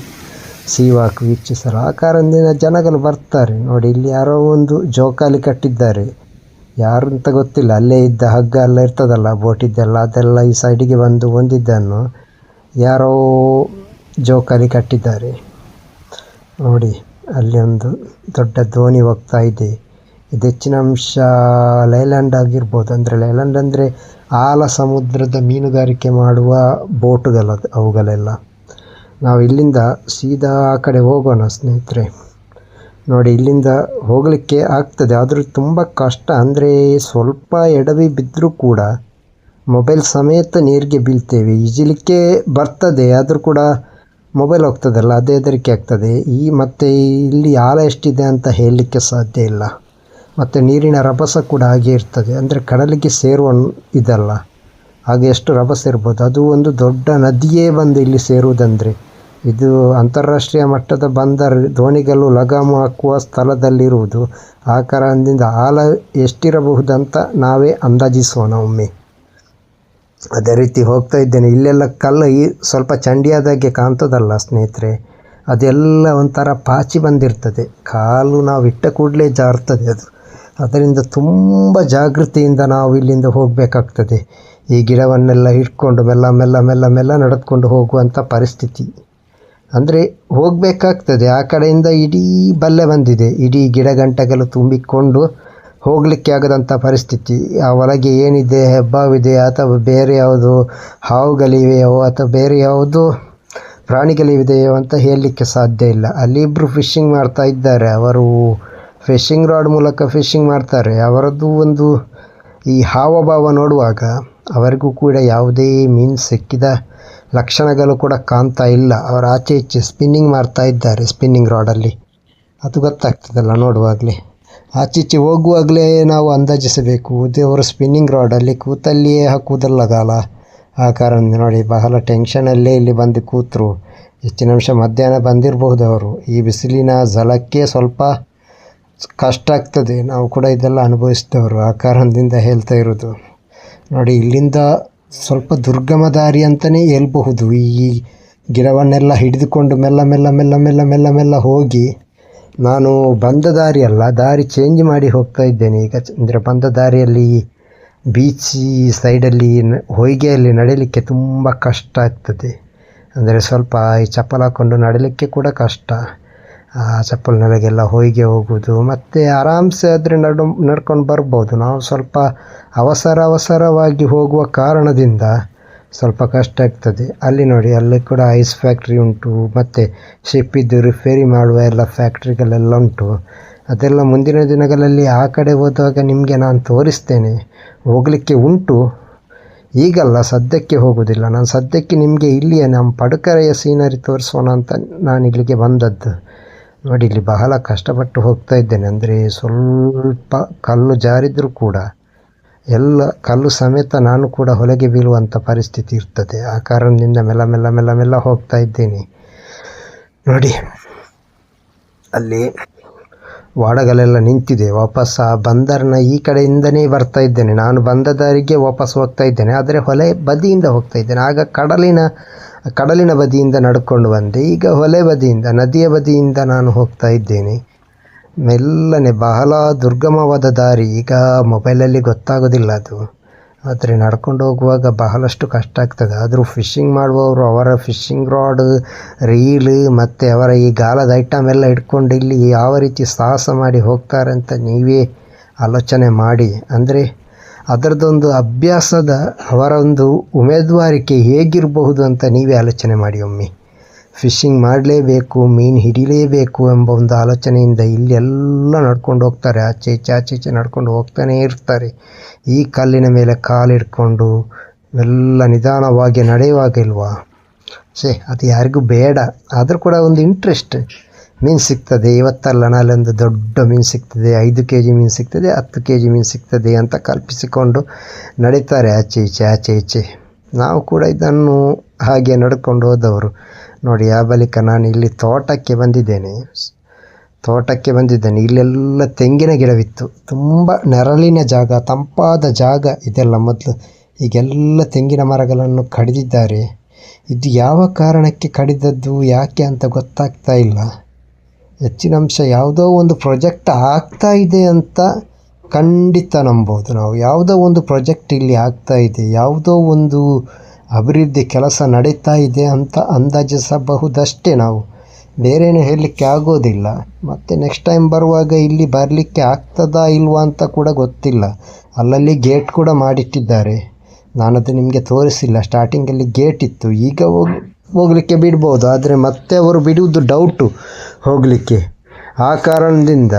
ಸೀವಾಕ್ ವೀಕ್ಷಿಸಲು. ಆ ಕಾರಣದಿಂದ ಜನಗಳು ಬರ್ತಾರೆ. ನೋಡಿ, ಇಲ್ಲಿ ಯಾರೋ ಒಂದು ಜೋಕಾಲಿ ಕಟ್ಟಿದ್ದಾರೆ. ಯಾರು ಅಂತ ಗೊತ್ತಿಲ್ಲ. ಅಲ್ಲೇ ಇದ್ದ ಹಗ್ಗ ಎಲ್ಲ ಇರ್ತದಲ್ಲ ಬೋಟಿದ್ದೆಲ್ಲ ಅದೆಲ್ಲ ಈ ಸೈಡಿಗೆ ಬಂದು ಹೊಂದಿದ್ದನ್ನು ಯಾರೋ ಜೋಕಾಲಿ ಕಟ್ಟಿದ್ದಾರೆ. ನೋಡಿ, ಅಲ್ಲಿ ಒಂದು ದೊಡ್ಡ ದೋಣಿ ಹೋಗ್ತಾ ಇದೆ. ಇದು ಹೆಚ್ಚಿನ ಅಂಶ ಲೈಲ್ಯಾಂಡ್ ಆಗಿರ್ಬೋದು. ಅಂದರೆ ಲೈಲ್ಯಾಂಡ್ ಅಂದರೆ ಆಲ ಸಮುದ್ರದ ಮೀನುಗಾರಿಕೆ ಮಾಡುವ ಬೋಟುಗಳು ಅವುಗಳೆಲ್ಲ. ನಾವು ಇಲ್ಲಿಂದ ಸೀದಾ ಆ ಕಡೆ ಹೋಗೋಣ ಸ್ನೇಹಿತರೆ. ನೋಡಿ, ಇಲ್ಲಿಂದ ಹೋಗಲಿಕ್ಕೆ ಆಗ್ತದೆ. ಆದರೂ ತುಂಬ ಕಷ್ಟ. ಅಂದರೆ ಸ್ವಲ್ಪ ಎಡವಿ ಬಿದ್ದರೂ ಕೂಡ ಮೊಬೈಲ್ ಸಮೇತ ನೀರಿಗೆ ಬೀಳ್ತೇವೆ. ಈಜಲಿಕ್ಕೆ ಬರ್ತದೆ, ಆದರೂ ಕೂಡ ಮೊಬೈಲ್ ಹೋಗ್ತದಲ್ಲ, ಅದೇ ಹೆದರಿಕೆ ಆಗ್ತದೆ. ಈ ಮತ್ತು ಇಲ್ಲಿ ಆಳ ಎಷ್ಟಿದೆ ಅಂತ ಹೇಳಲಿಕ್ಕೆ ಸಾಧ್ಯ ಇಲ್ಲ. ಮತ್ತು ನೀರಿನ ರಭಸ ಕೂಡ ಹಾಗೆ ಇರ್ತದೆ. ಅಂದರೆ ಕಡಲಿಗೆ ಸೇರುವ ಇದಲ್ಲ. ಹಾಗೆ ಎಷ್ಟು ರಭಸ ಇರ್ಬೋದು. ಅದು ಒಂದು ದೊಡ್ಡ ನದಿಯೇ ಬಂದು ಇಲ್ಲಿ ಸೇರುವುದಂದರೆ. ಇದು ಅಂತಾರಾಷ್ಟ್ರೀಯ ಮಟ್ಟದ ಬಂದರ್ ದೋಣಿಗಳು ಲಗಾಮು ಹಾಕುವ ಸ್ಥಳದಲ್ಲಿರುವುದು. ಆ ಕಾರಣದಿಂದ ಆಳ ಎಷ್ಟಿರಬಹುದಂತ ನಾವೇ ಅಂದಾಜಿಸೋಣ ಒಮ್ಮೆ. ಅದೇ ರೀತಿ ಹೋಗ್ತಾ ಇದ್ದೇನೆ. ಇಲ್ಲೆಲ್ಲ ಕಲ್ಲು ಈ ಸ್ವಲ್ಪ ಚಂಡಿಯಾದಾಗೆ ಕಾಣ್ತದಲ್ಲ ಸ್ನೇಹಿತರೆ. ಅದೆಲ್ಲ ಒಂಥರ ಪಾಚಿ ಬಂದಿರ್ತದೆ. ಕಾಲು ನಾವು ಇಟ್ಟ ಕೂಡಲೇ ಜಾರ್ತದೆ ಅದು. ಅದರಿಂದ ತುಂಬ ಜಾಗೃತಿಯಿಂದ ನಾವು ಇಲ್ಲಿಂದ ಹೋಗಬೇಕಾಗ್ತದೆ. ಈ ಗಿಡವನ್ನೆಲ್ಲ ಇಟ್ಕೊಂಡು ಮೆಲ್ಲ ಮೆಲ್ಲ ಮೆಲ್ಲ ಮೆಲ್ಲ ನಡೆದುಕೊಂಡು ಹೋಗುವಂಥ ಪರಿಸ್ಥಿತಿ. ಅಂದರೆ ಹೋಗಬೇಕಾಗ್ತದೆ. ಆ ಕಡೆಯಿಂದ ಇಡೀ ಬಲ್ಲೆ ಬಂದಿದೆ. ಇಡೀ ಗಿಡ ತುಂಬಿಕೊಂಡು ಹೋಗಲಿಕ್ಕೆ ಆಗದಂಥ ಪರಿಸ್ಥಿತಿ. ಆ ಒಳಗೆ ಏನಿದೆ? ಹೆಬ್ಬಾವಿದೆ, ಅಥವಾ ಬೇರೆ ಯಾವುದು ಹಾವುಗಳಿವೆಯೋ, ಅಥವಾ ಬೇರೆ ಯಾವುದು ಪ್ರಾಣಿಗಳಿವೆಯೋ ಅಂತ ಹೇಳಲಿಕ್ಕೆ ಸಾಧ್ಯ ಇಲ್ಲ. ಅಲ್ಲಿ ಇಬ್ಬರು ಫಿಶಿಂಗ್ ಮಾಡ್ತಾ ಇದ್ದಾರೆ. ಅವರು ಫಿಶಿಂಗ್ ರಾಡ್ ಮೂಲಕ ಫಿಶಿಂಗ್ ಮಾಡ್ತಾರೆ. ಅವರದ್ದು ಒಂದು ಈ ಹಾವಭಾವ ನೋಡುವಾಗ ಅವರಿಗೂ ಕೂಡ ಯಾವುದೇ ಮೀನು ಸಿಕ್ಕಿದ ಲಕ್ಷಣಗಳು ಕೂಡ ಕಾಣ್ತಾ ಇಲ್ಲ. ಅವರು ಆಚೆ ಈಚೆ ಸ್ಪಿನ್ನಿಂಗ್ ಮಾಡ್ತಾ ಇದ್ದಾರೆ ಸ್ಪಿನ್ನಿಂಗ್ ರಾಡಲ್ಲಿ ಅದು ಗೊತ್ತಾಗ್ತದಲ್ಲ ನೋಡುವಾಗಲೇ. ಆಚೆ ಈಚೆ ಹೋಗುವಾಗಲೇ ನಾವು ಅಂದಾಜಿಸಬೇಕು, ದೇವರು ಸ್ಪಿನ್ನಿಂಗ್ ರಾಡಲ್ಲಿ ಕೂತಲ್ಲಿಯೇ ಹಾಕುವುದಲ್ಲ ಕಾಲ ಆ ಕಾರಣ ನೋಡಿ, ಬಹಳ ಟೆನ್ಷನಲ್ಲೇ ಇಲ್ಲಿ ಬಂದು ಕೂತರು. ಹೆಚ್ಚಿನ ನಿಮಿಷ ಮಧ್ಯಾಹ್ನ ಬಂದಿರಬಹುದು ಅವರು. ಈ ಬಿಸಿಲಿನ ಜಲಕ್ಕೆ ಸ್ವಲ್ಪ ಕಷ್ಟ ಆಗ್ತದೆ. ನಾವು ಕೂಡ ಇದೆಲ್ಲ ಅನುಭವಿಸಿದವರು. ಆ ಕಾರಣದಿಂದ ಹೇಳ್ತಾ ಇರೋದು. ನೋಡಿ, ಇಲ್ಲಿಂದ ಸ್ವಲ್ಪ ದುರ್ಗಮ ದಾರಿ ಅಂತಲೇ ಹೇಳ್ಬಹುದು. ಈ ಗಿಡವನ್ನೆಲ್ಲ ಹಿಡಿದುಕೊಂಡು ಮೆಲ್ಲ ಮೆಲ್ಲ ಮೆಲ್ಲ ಮೆಲ್ಲ ಮೆಲ್ಲ ಮೆಲ್ಲ ಹೋಗಿ ನಾನು ಬಂದ ದಾರಿ ಅಲ್ಲ, ದಾರಿ ಚೇಂಜ್ ಮಾಡಿ ಹೋಗ್ತಾ ಇದ್ದೇನೆ. ಈಗ ಅಂದರೆ ಬಂದ ದಾರಿಯಲ್ಲಿ ಬೀಚ್ ಸೈಡಲ್ಲಿ ಹೊಯ್ಗೆಯಲ್ಲಿ ನಡೀಲಿಕ್ಕೆ ತುಂಬ ಕಷ್ಟ ಆಗ್ತದೆ. ಅಂದರೆ ಸ್ವಲ್ಪ ಈ ಚಪ್ಪಲ್ ಹಾಕ್ಕೊಂಡು ನಡೀಲಿಕ್ಕೆ ಕೂಡ ಕಷ್ಟ. ಚಪ್ಪಲಿನೊಳಗೆಲ್ಲ ಹೊಯ್ಗೆ ಹೋಗುವುದು ಮತ್ತು ಆರಾಮ್ಸೆ ಆದರೆ ನಡು, ನಡ್ಕೊಂಡು ಬರ್ಬೋದು. ನಾವು ಸ್ವಲ್ಪ ಅವಸರ ಅವಸರವಾಗಿ ಹೋಗುವ ಕಾರಣದಿಂದ ಸ್ವಲ್ಪ ಕಷ್ಟ ಆಗ್ತದೆ. ಅಲ್ಲಿ ನೋಡಿ, ಅಲ್ಲಿ ಕೂಡ ಐಸ್ ಫ್ಯಾಕ್ಟ್ರಿ ಉಂಟು, ಮತ್ತು ಶಿಪ್ಪಿದ್ದು ರಿಪೇರಿ ಮಾಡುವ ಎಲ್ಲ ಫ್ಯಾಕ್ಟ್ರಿಗಳೆಲ್ಲ ಉಂಟು. ಅದೆಲ್ಲ ಮುಂದಿನ ದಿನಗಳಲ್ಲಿ ಆ ಕಡೆ ಹೋದಾಗ ನಿಮಗೆ ನಾನು ತೋರಿಸ್ತೇನೆ. ಹೋಗಲಿಕ್ಕೆ ಉಂಟು. ಈಗಲ್ಲ ಸದ್ಯಕ್ಕೆ ಹೋಗೋದಿಲ್ಲ. ನಾನು ಸದ್ಯಕ್ಕೆ ನಿಮಗೆ ಇಲ್ಲಿಯೇ ನಮ್ಮ ಪಡುಕರೆಯ ಸೀನರಿ ತೋರಿಸೋಣ ಅಂತ ನಾನು ಇಲ್ಲಿಗೆ ಬಂದದ್ದು. ನೋಡಿ, ಇಲ್ಲಿ ಬಹಳ ಕಷ್ಟಪಟ್ಟು ಹೋಗ್ತಾ ಇದ್ದೇನೆ. ಅಂದರೆ ಸ್ವಲ್ಪ ಕಲ್ಲು ಜಾರಿದರೂ ಕೂಡ, ಎಲ್ಲ ಕಲ್ಲು ಸಮೇತ ನಾನು ಕೂಡ ಹೊಲಗೆ ಬೀಳುವಂಥ ಪರಿಸ್ಥಿತಿ ಇರ್ತದೆ. ಆ ಕಾರಣದಿಂದ ಮೆಲ್ಲ ಮೆಲ್ಲ ಮೆಲ್ಲ ಮೆಲ್ಲ ಹೋಗ್ತಾ ಇದ್ದೇನೆ. ನೋಡಿ, ಅಲ್ಲಿ ವಾಡಗಳೆಲ್ಲ ನಿಂತಿದೆ. ವಾಪಸ್ ಆ ಬಂದರ್ನ ಈ ಕಡೆಯಿಂದನೇ ಬರ್ತಾ ಇದ್ದೇನೆ. ನಾನು ಬಂದ ದಾರಿಗೆ ವಾಪಸ್ ಹೋಗ್ತಾ ಇದ್ದೇನೆ. ಆದರೆ ಹೊಲೆ ಬದಿಯಿಂದ ಹೋಗ್ತಾ ಇದ್ದೇನೆ. ಆಗ ಕಡಲಿನ ಕಡಲಿನ ಬದಿಯಿಂದ ನಡ್ಕೊಂಡು ಬಂದೆ. ಈಗ ಹೊಲೆ ಬದಿಯಿಂದ, ನದಿಯ ಬದಿಯಿಂದ ನಾನು ಹೋಗ್ತಾ ಇದ್ದೇನೆ. ಮೆಲ್ಲನೆ ಬಹಳ ದುರ್ಗಮವಾದ ದಾರಿ. ಈಗ ಮೊಬೈಲಲ್ಲಿ ಗೊತ್ತಾಗೋದಿಲ್ಲ ಅದು. ಆದರೆ ನಡ್ಕೊಂಡು ಹೋಗುವಾಗ ಬಹಳಷ್ಟು ಕಷ್ಟ ಆಗ್ತದೆ. ಆದರೂ ಫಿಶಿಂಗ್ ಮಾಡುವವರು ಅವರ ಫಿಶಿಂಗ್ ರಾಡ್ ರೀಲ್ ಮತ್ತು ಅವರ ಈ ಗಾಲದ ಐಟಮ್ ಎಲ್ಲ ಇಟ್ಕೊಂಡು ಇಲ್ಲಿ ಯಾವ ರೀತಿ ಸಾಹಸ ಮಾಡಿ ಹೋಗ್ತಾರೆ ಅಂತ ನೀವೇ ಆಲೋಚನೆ ಮಾಡಿ. ಅಂದರೆ ಅದರದ್ದೊಂದು ಅಭ್ಯಾಸದ ಅವರ ಒಂದು ಉಮೇದುವಾರಿಕೆ ಹೇಗಿರಬಹುದು ಅಂತ ನೀವೇ ಆಲೋಚನೆ ಮಾಡಿ ಒಮ್ಮೆ. ಫಿಶಿಂಗ್ ಮಾಡಲೇಬೇಕು, ಮೀನು ಹಿಡಿಲೇಬೇಕು ಎಂಬ ಒಂದು ಆಲೋಚನೆಯಿಂದ ಇಲ್ಲಿ ಎಲ್ಲ ನಡ್ಕೊಂಡು ಹೋಗ್ತಾರೆ. ಆಚೆ, ಈಚೆ ಆಚೆ, ಈಚೆ ನಡ್ಕೊಂಡು ಹೋಗ್ತಾನೇ ಇರ್ತಾರೆ. ಈ ಕಲ್ಲಿನ ಮೇಲೆ ಕಾಲಿಡ್ಕೊಂಡು ಎಲ್ಲ ನಿಧಾನವಾಗಿ ನಡೆಯುವಾಗ ಸೇ ಅದು ಯಾರಿಗೂ ಬೇಡ. ಆದರೂ ಕೂಡ ಒಂದು ಇಂಟ್ರೆಸ್ಟ್ ಮೀನು ಸಿಗ್ತದೆ, ಇವತ್ತಲ್ಲ ನಾಳೆ ಒಂದು ದೊಡ್ಡ ಮೀನು ಸಿಗ್ತದೆ, ಐದು ಕೆ ಜಿ ಮೀನು ಸಿಗ್ತದೆ, ಹತ್ತು ಕೆ ಜಿ ಮೀನು ಸಿಗ್ತದೆ ಅಂತ ಕಲ್ಪಿಸಿಕೊಂಡು ನಡೀತಾರೆ ಆಚೆ ಈಚೆ ಆಚೆ ಈಚೆ. ನಾವು ಕೂಡ ಇದನ್ನು ಹಾಗೆ ನಡ್ಕೊಂಡು ಹೋದವರು. ನೋಡಿ, ಆ ಬಳಿಕ ನಾನು ಇಲ್ಲಿ ತೋಟಕ್ಕೆ ಬಂದಿದ್ದೇನೆ. ತೋಟಕ್ಕೆ ಬಂದಿದ್ದೇನೆ. ಇಲ್ಲೆಲ್ಲ ತೆಂಗಿನ ಗಿಡವಿತ್ತು. ತುಂಬ ನೆರಳಿನ ಜಾಗ, ತಂಪಾದ ಜಾಗ ಇದೆಲ್ಲ ಮೊದಲು. ಈಗೆಲ್ಲ ತೆಂಗಿನ ಮರಗಳನ್ನು ಕಡಿದಿದ್ದಾರೆ. ಇದು ಯಾವ ಕಾರಣಕ್ಕೆ ಕಡಿದದ್ದು, ಯಾಕೆ ಅಂತ ಗೊತ್ತಾಗ್ತಾ ಇಲ್ಲ. ಹೆಚ್ಚಿನ ಅಂಶ ಯಾವುದೋ ಒಂದು ಪ್ರಾಜೆಕ್ಟ್ ಆಗ್ತಾ ಇದೆ ಅಂತ ಖಂಡಿತ ನಂಬೋದು. ನಾವು ಯಾವುದೋ ಒಂದು ಪ್ರಾಜೆಕ್ಟ್ ಇಲ್ಲಿ ಆಗ್ತಾ ಇದೆ, ಯಾವುದೋ ಒಂದು ಅಭಿವೃದ್ಧಿ ಕೆಲಸ ನಡೀತಾ ಇದೆ ಅಂತ ಅಂದಾಜಿಸಬಹುದಷ್ಟೇ ನಾವು. ಬೇರೇನು ಹೇಳಲಿಕ್ಕೆ ಆಗೋದಿಲ್ಲ. ಮತ್ತು ನೆಕ್ಸ್ಟ್ ಟೈಮ್ ಬರುವಾಗ ಇಲ್ಲಿ ಬರಲಿಕ್ಕೆ ಆಗ್ತದಾ ಇಲ್ವಾ ಅಂತ ಕೂಡ ಗೊತ್ತಿಲ್ಲ. ಅಲ್ಲಲ್ಲಿ ಗೇಟ್ ಕೂಡ ಮಾಡಿಟ್ಟಿದ್ದಾರೆ. ನಾನದು ನಿಮಗೆ ತೋರಿಸಿಲ್ಲ ಸ್ಟಾರ್ಟಿಂಗಲ್ಲಿ ಗೇಟ್ ಇತ್ತು. ಈಗ ಹೋಗಿ, ಹೋಗಲಿಕ್ಕೆ ಬಿಡ್ಬೋದು, ಆದರೆ ಮತ್ತೆ ಅವರು ಬಿಡುವುದು ಡೌಟು ಹೋಗಲಿಕ್ಕೆ. ಆ ಕಾರಣದಿಂದ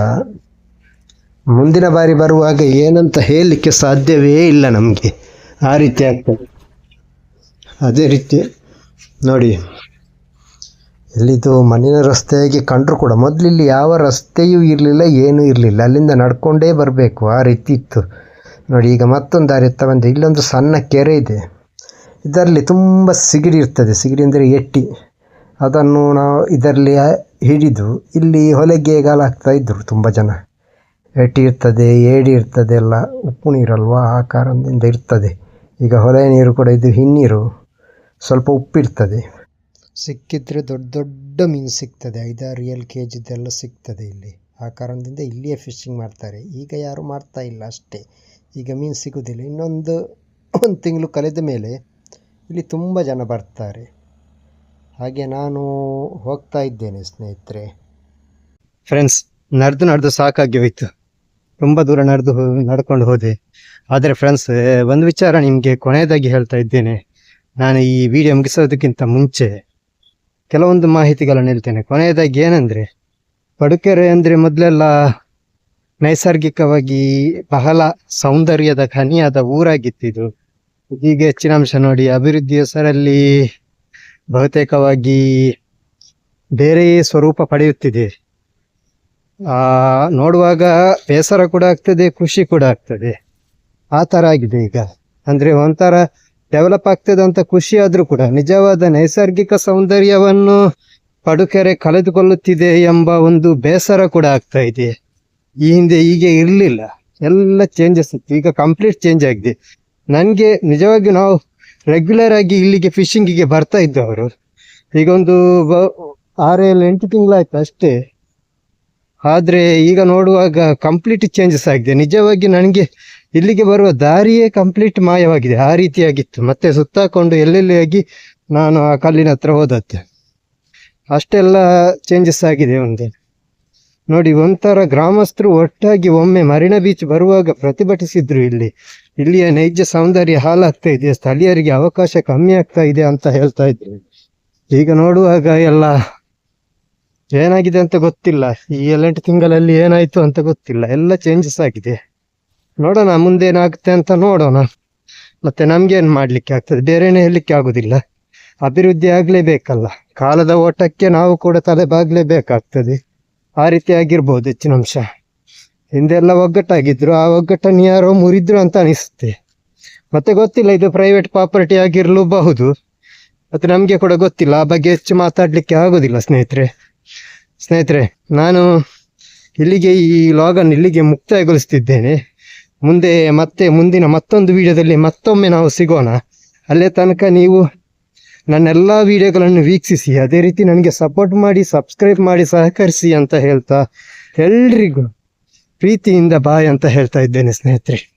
ಮುಂದಿನ ಬಾರಿ ಬರುವಾಗ ಏನಂತ ಹೇಳಲಿಕ್ಕೆ ಸಾಧ್ಯವೇ ಇಲ್ಲ ನಮಗೆ. ಆ ರೀತಿ ಆಗ್ತದೆ. ಅದೇ ರೀತಿ ನೋಡಿ ಇಲ್ಲಿದು ಮಣ್ಣಿನ ರಸ್ತೆಯಾಗಿ ಕಂಡರೂ ಕೂಡ ಮೊದಲು ಇಲ್ಲಿ ಯಾವ ರಸ್ತೆಯೂ ಇರಲಿಲ್ಲ, ಏನೂ ಇರಲಿಲ್ಲ. ಅಲ್ಲಿಂದ ನಡ್ಕೊಂಡೇ ಬರಬೇಕು, ಆ ರೀತಿ ಇತ್ತು. ನೋಡಿ, ಈಗ ಮತ್ತೊಂದು ದಾರಿ ಎತ್ತ ಬಂದು. ಇಲ್ಲೊಂದು ಸಣ್ಣ ಕೆರೆ ಇದೆ. ಇದರಲ್ಲಿ ತುಂಬ ಸಿಗಡಿ ಇರ್ತದೆ. ಸಿಗಡಿ ಅಂದರೆ ಎಟ್ಟಿ. ಅದನ್ನು ನಾವು ಇದರಲ್ಲಿ ಹಿಡಿದು ಇಲ್ಲಿ ಹೊಲೆಗೆ ಹಾಕ್ತಾ ಇದ್ದರು ತುಂಬ ಜನ. ಎಟ್ಟಿ ಇರ್ತದೆ ಏಡಿ ಇರ್ತದೆ ಎಲ್ಲ ಉಪ್ಪು ನೀರಲ್ವ ಆ ಕಾರಣದಿಂದ ಇರ್ತದೆ. ಈಗ ಹೊಲೆಯ ನೀರು ಕೂಡ ಇದು ಹಿನ್ನೀರು, ಸ್ವಲ್ಪ ಉಪ್ಪಿರ್ತದೆ. ಸಿಕ್ಕಿದ್ರೆ ದೊಡ್ಡ ದೊಡ್ಡ ಮೀನು ಸಿಗ್ತದೆ, ಐದಾರು ಏಳು ಕೆ ಜಿದೆಲ್ಲ ಸಿಗ್ತದೆ ಇಲ್ಲಿ. ಆ ಕಾರಣದಿಂದ ಇಲ್ಲಿಯೇ ಫಿಶಿಂಗ್ ಮಾಡ್ತಾರೆ. ಈಗ ಯಾರು ಮಾಡ್ತಾ ಇಲ್ಲ ಅಷ್ಟೇ. ಈಗ ಮೀನು ಸಿಗೋದಿಲ್ಲ. ಇನ್ನೊಂದು, ಒಂದು ತಿಂಗಳು ಕಳೆದ ಮೇಲೆ ಇಲ್ಲಿ ತುಂಬ ಜನ ಬರ್ತಾರೆ. ಹಾಗೆ ನಾನು ಹೋಗ್ತಾ ಇದ್ದೇನೆ, ಸ್ನೇಹಿತರೆ. ಫ್ರೆಂಡ್ಸ್ ನಡೆದು ನಡೆದು ಸಾಕಾಗಿ ಹೋಯ್ತು. ತುಂಬ ದೂರ ನಡೆದು ನಡ್ಕೊಂಡು ಹೋದೆ. ಆದರೆ ಫ್ರೆಂಡ್ಸ್ ಒಂದು ವಿಚಾರ ನಿಮಗೆ ಕೊನೆಯದಾಗಿ ಹೇಳ್ತಾ ಇದ್ದೇನೆ. ನಾನು ಈ ವಿಡಿಯೋ ಮುಗಿಸೋದಕ್ಕಿಂತ ಮುಂಚೆ ಕೆಲವೊಂದು ಮಾಹಿತಿಗಳನ್ನು ಹೇಳ್ತೇನೆ. ಕೊನೆಯದಾಗಿ ಏನಂದರೆ, ಪಡುಕೆರೆ ಅಂದರೆ ಮೊದಲೆಲ್ಲ ನೈಸರ್ಗಿಕವಾಗಿ ಬಹಳ ಸೌಂದರ್ಯದ ಖನಿಯಾದ ಊರಾಗಿತ್ತಿದು ಈಗ ಹೆಚ್ಚಿನ ಅಂಶ ನೋಡಿ ಅಭಿವೃದ್ಧಿ ಹೆಸರಲ್ಲಿ ಬಹುತೇಕವಾಗಿ ಬೇರೆಯೇ ಸ್ವರೂಪ ಪಡೆಯುತ್ತಿದೆ. ಆ, ನೋಡುವಾಗ ಬೇಸರ ಕೂಡ ಆಗ್ತದೆ, ಖುಷಿ ಕೂಡ ಆಗ್ತದೆ. ಆ ಥರ ಆಗಿದೆ ಈಗ. ಅಂದರೆ ಒಂಥರ ಡೆವಲಪ್ ಆಗ್ತದೆ ಅಂತ ಖುಷಿ ಆದರೂ ಕೂಡ ನಿಜವಾದ ನೈಸರ್ಗಿಕ ಸೌಂದರ್ಯವನ್ನು ಪಡುಕೆರೆ ಕಳೆದುಕೊಳ್ಳುತ್ತಿದೆ ಎಂಬ ಒಂದು ಬೇಸರ ಕೂಡ ಆಗ್ತಾ ಇದೆ. ಈ ಹಿಂದೆ ಹೀಗೆ ಇರಲಿಲ್ಲ. ಎಲ್ಲ ಚೇಂಜಸ್ ಈಗ ಕಂಪ್ಲೀಟ್ ಚೇಂಜ್ ಆಗಿದೆ. ನನಗೆ ನಿಜವಾಗಿ ನಾವು ರೆಗ್ಯುಲರ್ ಆಗಿ ಇಲ್ಲಿಗೆ ಫಿಶಿಂಗಿಗೆ ಬರ್ತಾ ಇದ್ದವರು. ಈಗ ಒಂದು ಬ- ಆರು ಏಳು ಎಂಟು ತಿಂಗಳಾಯ್ತು ಅಷ್ಟೇ. ಆದರೆ ಈಗ ನೋಡುವಾಗ ಕಂಪ್ಲೀಟ್ ಚೇಂಜಸ್ ಆಗಿದೆ. ನಿಜವಾಗಿ ನನಗೆ ಇಲ್ಲಿಗೆ ಬರುವ ದಾರಿಯೇ ಕಂಪ್ಲೀಟ್ ಮಾಯವಾಗಿದೆ. ಆ ರೀತಿಯಾಗಿತ್ತು. ಮತ್ತೆ ಸುತ್ತಾಕೊಂಡು ಎಲ್ಲೆಲ್ಲಿ ಆಗಿ ನಾನು ಆ ಕಲ್ಲಿನ ಹತ್ರ ಹೋದತ್ತೆ ಅಷ್ಟೆಲ್ಲ ಚೇಂಜಸ್ ಆಗಿದೆ ಒಂದೇ. ನೋಡಿ, ಒಂಥರ ಗ್ರಾಮಸ್ಥರು ಒಟ್ಟಾಗಿ ಒಮ್ಮೆ ಮರಿನ ಬೀಚ್ ಬರುವಾಗ ಪ್ರತಿಭಟಿಸಿದ್ರು ಇಲ್ಲಿ. ಇಲ್ಲಿಯ ನೈಜ ಸೌಂದರ್ಯ ಹಾಳಾಗ್ತಾ ಇದೆ, ಸ್ಥಳೀಯರಿಗೆ ಅವಕಾಶ ಕಮ್ಮಿ ಆಗ್ತಾ ಇದೆ ಅಂತ ಹೇಳ್ತಾ ಇದ್ರು ಈಗ ನೋಡುವಾಗ ಎಲ್ಲ ಏನಾಗಿದೆ ಅಂತ ಗೊತ್ತಿಲ್ಲ. ಈ ಏಳೆಂಟು ತಿಂಗಳಲ್ಲಿ ಏನಾಯ್ತು ಅಂತ ಗೊತ್ತಿಲ್ಲ. ಎಲ್ಲ ಚೇಂಜಸ್ ಆಗಿದೆ. ನೋಡೋಣ ಮುಂದೇನಾಗುತ್ತೆ ಅಂತ ನೋಡೋಣ. ಮತ್ತೆ ನಮ್ಗೇನು ಮಾಡ್ಲಿಕ್ಕೆ ಆಗ್ತದೆ? ಬೇರೆನೇ ಹೇಳಲಿಕ್ಕೆ ಆಗುದಿಲ್ಲ. ಅಭಿವೃದ್ಧಿ ಆಗಲೇಬೇಕಲ್ಲ. ಕಾಲದ ಓಟಕ್ಕೆ ನಾವು ಕೂಡ ತಲೆ ಬಾಗ್ಲೇಬೇಕಾಗ್ತದೆ. ಆ ರೀತಿ ಆಗಿರ್ಬೋದು, ಹೆಚ್ಚಿನ ಅಂಶ. ಹಿಂದೆಲ್ಲ ಒಗ್ಗಟ್ಟಾಗಿದ್ರು, ಆ ಒಗ್ಗಟ್ಟನ್ನು ಯಾರೋ ಮುರಿದ್ರು ಅಂತ ಅನಿಸುತ್ತೆ. ಮತ್ತೆ ಗೊತ್ತಿಲ್ಲ, ಇದು ಪ್ರೈವೇಟ್ ಪ್ರಾಪರ್ಟಿ ಆಗಿರಲೂಬಹುದು. ಮತ್ತೆ ನಮಗೆ ಕೂಡ ಗೊತ್ತಿಲ್ಲ, ಆ ಬಗ್ಗೆ ಹೆಚ್ಚು ಮಾತಾಡ್ಲಿಕ್ಕೆ ಆಗೋದಿಲ್ಲ ಸ್ನೇಹಿತರೆ. ಸ್ನೇಹಿತರೆ, ನಾನು ಇಲ್ಲಿಗೆ ಈ ಲಾಗನ್ನು ಇಲ್ಲಿಗೆ ಮುಕ್ತಾಯಗೊಳಿಸ್ತಿದ್ದೇನೆ. ಮುಂದೆ ಮತ್ತೆ, ಮುಂದಿನ ಮತ್ತೊಂದು ವಿಡಿಯೋದಲ್ಲಿ ಮತ್ತೊಮ್ಮೆ ನಾವು ಸಿಗೋಣ. ಅಲ್ಲೇ ತನಕ ನೀವು ನನ್ನೆಲ್ಲ ವಿಡಿಯೋಗಳನ್ನು ವೀಕ್ಷಿಸಿ, ಅದೇ ರೀತಿ ನನಗೆ ಸಪೋರ್ಟ್ ಮಾಡಿ ಸಬ್ಸ್ಕ್ರೈಬ್ ಮಾಡಿ, ಸಹಕರಿಸಿ ಅಂತ ಹೇಳ್ತಾ ಎಲ್ರಿಗೂ ಪ್ರೀತಿಯಿಂದ ಬಾಯ್ ಅಂತ ಹೇಳ್ತಾ ಇದ್ದೇನೆ ಸ್ನೇಹಿತರೆ.